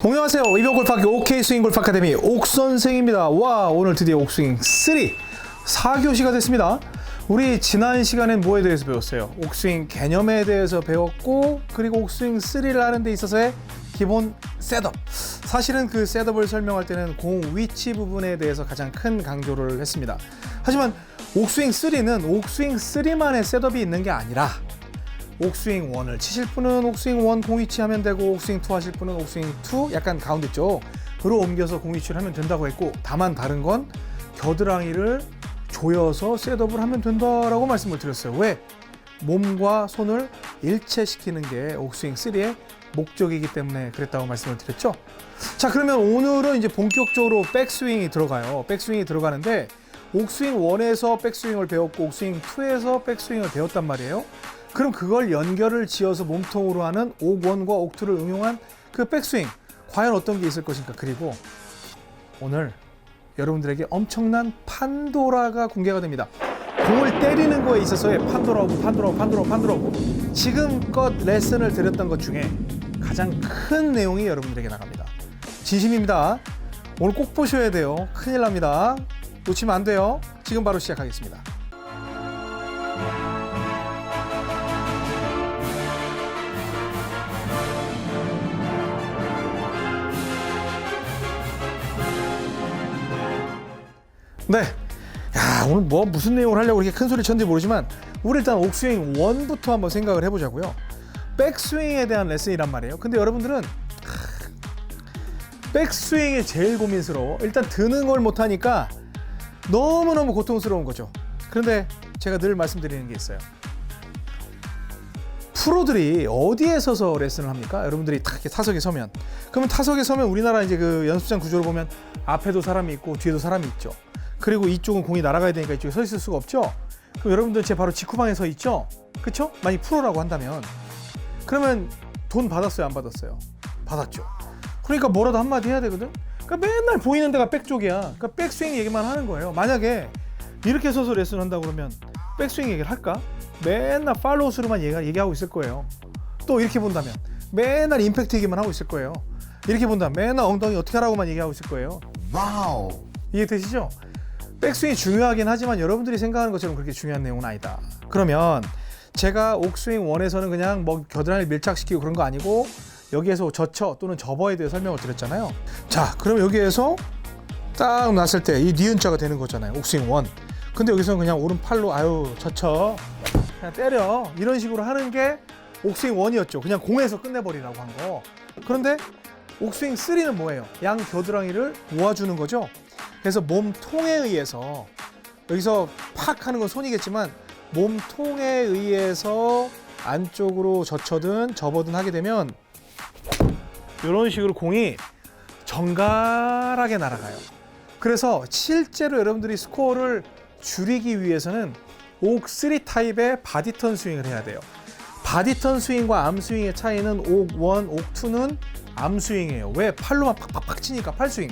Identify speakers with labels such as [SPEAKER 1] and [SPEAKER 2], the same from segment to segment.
[SPEAKER 1] 안녕하세요. 이병 골프학교 OK 스윙 골프 아카데미 옥 선생입니다. 와, 오늘 드디어 옥스윙 3 4교시가 됐습니다. 우리 지난 시간엔 뭐에 대해서 배웠어요? 옥스윙 개념에 대해서 배웠고 그리고 옥스윙 3를 하는 데 있어서의 기본 셋업. 사실은 그 셋업을 설명할 때는 공 위치 부분에 대해서 가장 큰 강조를 했습니다. 하지만 옥스윙 3는 옥스윙 3만의 셋업이 있는 게 아니라 옥스윙 1을 치실 분은 옥스윙 1 공위치 하면 되고 옥스윙 2 하실 분은 옥스윙 2 약간 가운데 쪽으로 옮겨서 공위치를 하면 된다고 했고 다만 다른 건 겨드랑이를 조여서 셋업을 하면 된다라고 말씀을 드렸어요. 왜? 몸과 손을 일체시키는 게 옥스윙 3의 목적이기 때문에 그랬다고 말씀을 드렸죠. 자, 그러면 오늘은 이제 본격적으로 백스윙이 들어가요. 백스윙이 들어가는데 옥스윙 1에서 백스윙을 배웠고 옥스윙 2에서 백스윙을 배웠단 말이에요. 그럼 그걸 연결을 지어서 몸통으로 하는 옥1과 옥2를 응용한 그 백스윙 과연 어떤 게 있을 것인가 그리고 오늘 여러분들에게 엄청난 판도라가 공개가 됩니다. 공을 때리는 거에 있어서의 판도라고 판도라고 판도라고 판도라고 지금껏 레슨을 드렸던 것 중에 가장 큰 내용이 여러분들에게 나갑니다. 진심입니다. 오늘 꼭 보셔야 돼요. 큰일 납니다. 놓치면 안 돼요. 지금 바로 시작하겠습니다. 네. 야, 오늘 뭐 무슨 내용을 하려고 이렇게 큰 소리 쳤는지 모르지만 우리 일단 옥스윙 1부터 한번 생각을 해 보자고요. 백스윙에 대한 레슨이란 말이에요. 근데 여러분들은 하, 백스윙이 제일 고민스러워. 일단 드는 걸 못 하니까 너무너무 고통스러운 거죠. 그런데 제가 늘 말씀드리는 게 있어요. 프로들이 어디에 서서 레슨을 합니까? 여러분들이 탁 이렇게 타석에 서면 그러면 타석에 서면 우리나라 이제 그 연습장 구조를 보면 앞에도 사람이 있고 뒤에도 사람이 있죠. 그리고 이쪽은 공이 날아가야 되니까 이쪽에 서 있을 수가 없죠. 그럼 여러분들 제 바로 직후방에 서 있죠. 그렇죠? 만약 프로라고 한다면 그러면 돈 받았어요, 안 받았어요? 받았죠. 그러니까 뭐라도 한마디 해야 되거든. 그러니까 맨날 보이는 데가 백쪽이야. 그러니까 백스윙 얘기만 하는 거예요. 만약에 이렇게 서서 레슨 한다 그러면 백스윙 얘기를 할까? 맨날 팔로우 스루만 얘기, 얘기하고 있을 거예요. 또 이렇게 본다면 맨날 임팩트 얘기만 하고 있을 거예요. 이렇게 본다면 맨날 엉덩이 어떻게 하라고만 얘기하고 있을 거예요.
[SPEAKER 2] 와우.
[SPEAKER 1] 이해되시죠? 백스윙이 중요하긴 하지만 여러분들이 생각하는 것처럼 그렇게 중요한 내용은 아니다. 그러면 제가 옥스윙 1에서는 그냥 뭐 겨드랑이 밀착시키고 그런 거 아니고 여기에서 젖혀 또는 접어에 대해 설명을 드렸잖아요. 자, 그럼 여기에서 딱 놨을 때 이 니은자가 되는 거잖아요. 옥스윙 1. 근데 여기서는 그냥 오른팔로 아유 젖혀 그냥 때려 이런 식으로 하는 게 옥스윙 1이었죠. 그냥 공에서 끝내버리라고 한 거. 그런데 옥스윙 3는 뭐예요? 양 겨드랑이를 모아주는 거죠. 그래서 몸통에 의해서 여기서 팍 하는 건 손이겠지만 몸통에 의해서 안쪽으로 젖혀든 접어든 하게 되면 이런 식으로 공이 정갈하게 날아가요. 그래서 실제로 여러분들이 스코어를 줄이기 위해서는 옥3 타입의 바디턴 스윙을 해야 돼요. 바디턴 스윙과 암 스윙의 차이는 옥1, 옥2는 암 스윙이에요. 왜? 팔로만 팍팍팍 치니까 팔 스윙.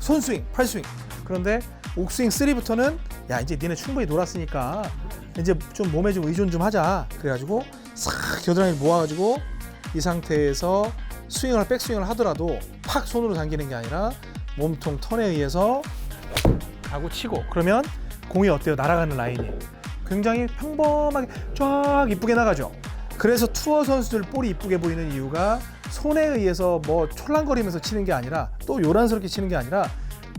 [SPEAKER 1] 손 스윙, 팔 스윙. 그런데 옥 스윙 3부터는 야 이제 니네 충분히 놀았으니까 이제 좀 몸에 좀 의존 좀 하자. 그래가지고 싹 겨드랑이 모아가지고 이 상태에서 스윙을 백스윙을 하더라도 팍 손으로 당기는 게 아니라 몸통 턴에 의해서 하고 치고 그러면 공이 어때요? 날아가는 라인이 굉장히 평범하게 쫙 이쁘게 나가죠. 그래서 투어 선수들 볼이 이쁘게 보이는 이유가 손에 의해서 뭐 촐랑거리면서 치는 게 아니라 또 요란스럽게 치는 게 아니라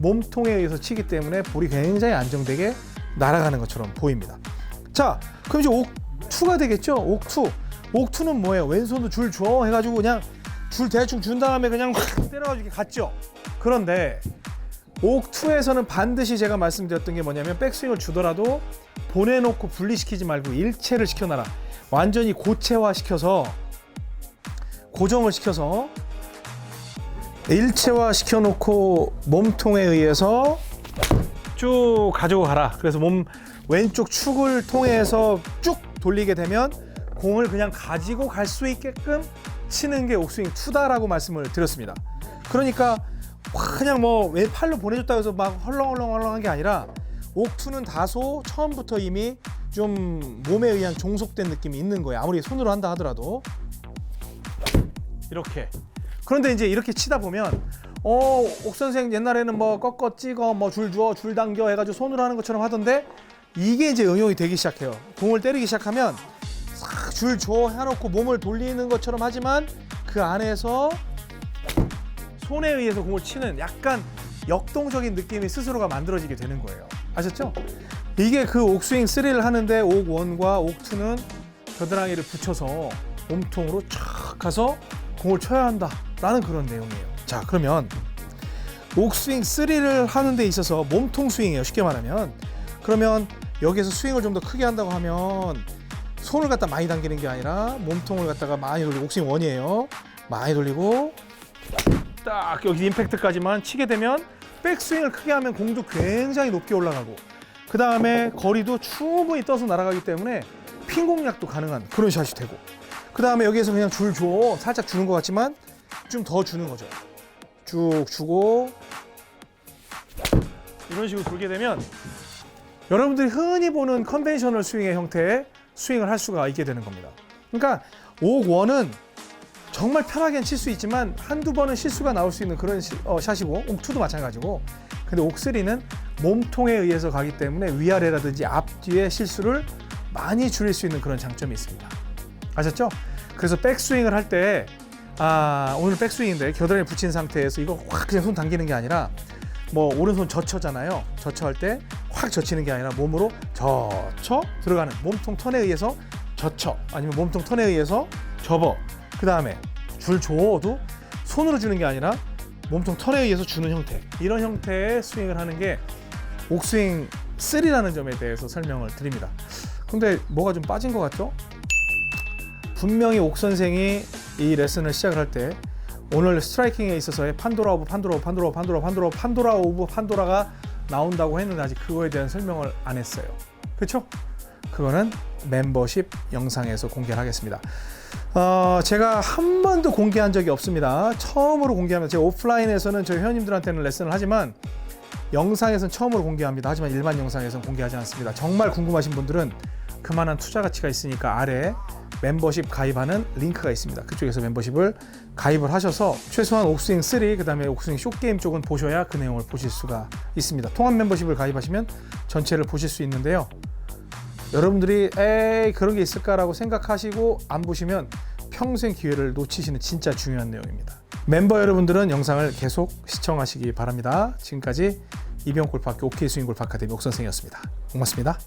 [SPEAKER 1] 몸통에 의해서 치기 때문에 볼이 굉장히 안정되게 날아가는 것처럼 보입니다. 자, 그럼 이제 옥2가 되겠죠? 옥2. 옥2는 뭐예요? 왼손도 줄줘 해가지고 그냥 줄 대충 준 다음에 그냥 확 때려가지고 갔죠. 그런데 옥2에서는 반드시 제가 말씀드렸던 게 뭐냐면 백스윙을 주더라도 보내놓고 분리시키지 말고 일체를 시켜놔라. 완전히 고체화 시켜서 고정을 시켜서 일체화 시켜놓고 몸통에 의해서 쭉 가지고 가라. 그래서 몸 왼쪽 축을 통해서 쭉 돌리게 되면 공을 그냥 가지고 갈 수 있게끔 치는 게 옥스윙 투다라고 말씀을 드렸습니다. 그러니까 그냥 뭐 왼팔로 보내줬다 해서 막 헐렁헐렁헐렁한 게 아니라 옥투는 다소 처음부터 이미 좀 몸에 의한 종속된 느낌이 있는 거예요. 아무리 손으로 한다 하더라도 이렇게 그런데 이제 이렇게 치다 보면 어, 옥 선생 옛날에는 뭐 꺾어 찍어 뭐 줄 주어 줄 당겨 해가지고 손으로 하는 것처럼 하던데 이게 이제 응용이 되기 시작해요. 공을 때리기 시작하면 싹 줄 줘 해놓고 몸을 돌리는 것처럼 하지만 그 안에서 손에 의해서 공을 치는 약간 역동적인 느낌이 스스로가 만들어지게 되는 거예요. 아셨죠? 이게 그 옥스윙 3를 하는데 옥 1과 옥 2는 겨드랑이를 붙여서 몸통으로 촥 가서 공을 쳐야 한다 라는 그런 내용이에요. 자, 그러면 옥스윙 3를 하는 데 있어서 몸통 스윙이에요. 쉽게 말하면. 그러면 여기에서 스윙을 좀 더 크게 한다고 하면 손을 갖다 많이 당기는 게 아니라 몸통을 갖다가 많이 돌리고 옥스윙 1이에요. 많이 돌리고 딱 여기 임팩트까지만 치게 되면 백스윙을 크게 하면 공도 굉장히 높게 올라가고 그 다음에 거리도 충분히 떠서 날아가기 때문에 핀 공략도 가능한 그런 샷이 되고 그 다음에 여기에서 그냥 줄 줘. 살짝 주는 것 같지만 좀 더 주는 거죠. 쭉 주고 이런 식으로 돌게 되면 여러분들이 흔히 보는 컨벤셔널 스윙의 형태의 스윙을 할 수가 있게 되는 겁니다. 그러니까 옥 원은 정말 편하게 칠 수 있지만 한두 번은 실수가 나올 수 있는 그런 시- 어, 샷이고 옥2도 마찬가지고. 근데 옥3는 몸통에 의해서 가기 때문에 위아래라든지 앞뒤의 실수를 많이 줄일 수 있는 그런 장점이 있습니다. 아셨죠? 그래서 백스윙을 할 때 아, 오늘 백스윙인데 겨드랑이 붙인 상태에서 이거 확 그냥 손 당기는 게 아니라 뭐 오른손 젖혀잖아요. 젖혀할 때 확 젖히는 게 아니라 몸으로 젖혀 들어가는 몸통 턴에 의해서 젖혀 아니면 몸통 턴에 의해서 접어. 그 다음에 줄 줘도 손으로 주는 게 아니라 몸통 턴에 의해서 주는 형태 이런 형태의 스윙을 하는 게 옥스윙 3라는 점에 대해서 설명을 드립니다 근데 뭐가 좀 빠진 것 같죠? 분명히 옥 선생이 이 레슨을 시작을 할 때 오늘 스트라이킹에 있어서의 판도라 오브 판도라 오브 판도라 오브 판도라 오브 판도라 오브 판도라 오브 판도라가 나온다고 했는데 아직 그거에 대한 설명을 안 했어요. 그렇죠? 그거는 멤버십 영상에서 공개를 하겠습니다. 어, 제가 한 번도 공개한 적이 없습니다. 처음으로 공개합니다. 제가 오프라인에서는 저희 회원님들한테는 레슨을 하지만 영상에서는 처음으로 공개합니다. 하지만 일반 영상에서는 공개하지 않습니다. 정말 궁금하신 분들은 그만한 투자 가치가 있으니까 아래 멤버십 가입하는 링크가 있습니다. 그쪽에서 멤버십을 가입을 하셔서 최소한 옥스윙 3, 그 다음에 옥스윙 쇼게임 쪽은 보셔야 그 내용을 보실 수가 있습니다. 통합 멤버십을 가입하시면 전체를 보실 수 있는데요. 여러분들이 에이 그런 게 있을까라고 생각하시고 안 보시면 평생 기회를 놓치시는 진짜 중요한 내용입니다. 멤버 여러분들은 영상을 계속 시청하시기 바랍니다. 지금까지 이병골프학교 OK 스윙골프 아카데미 옥선생이었습니다. 고맙습니다.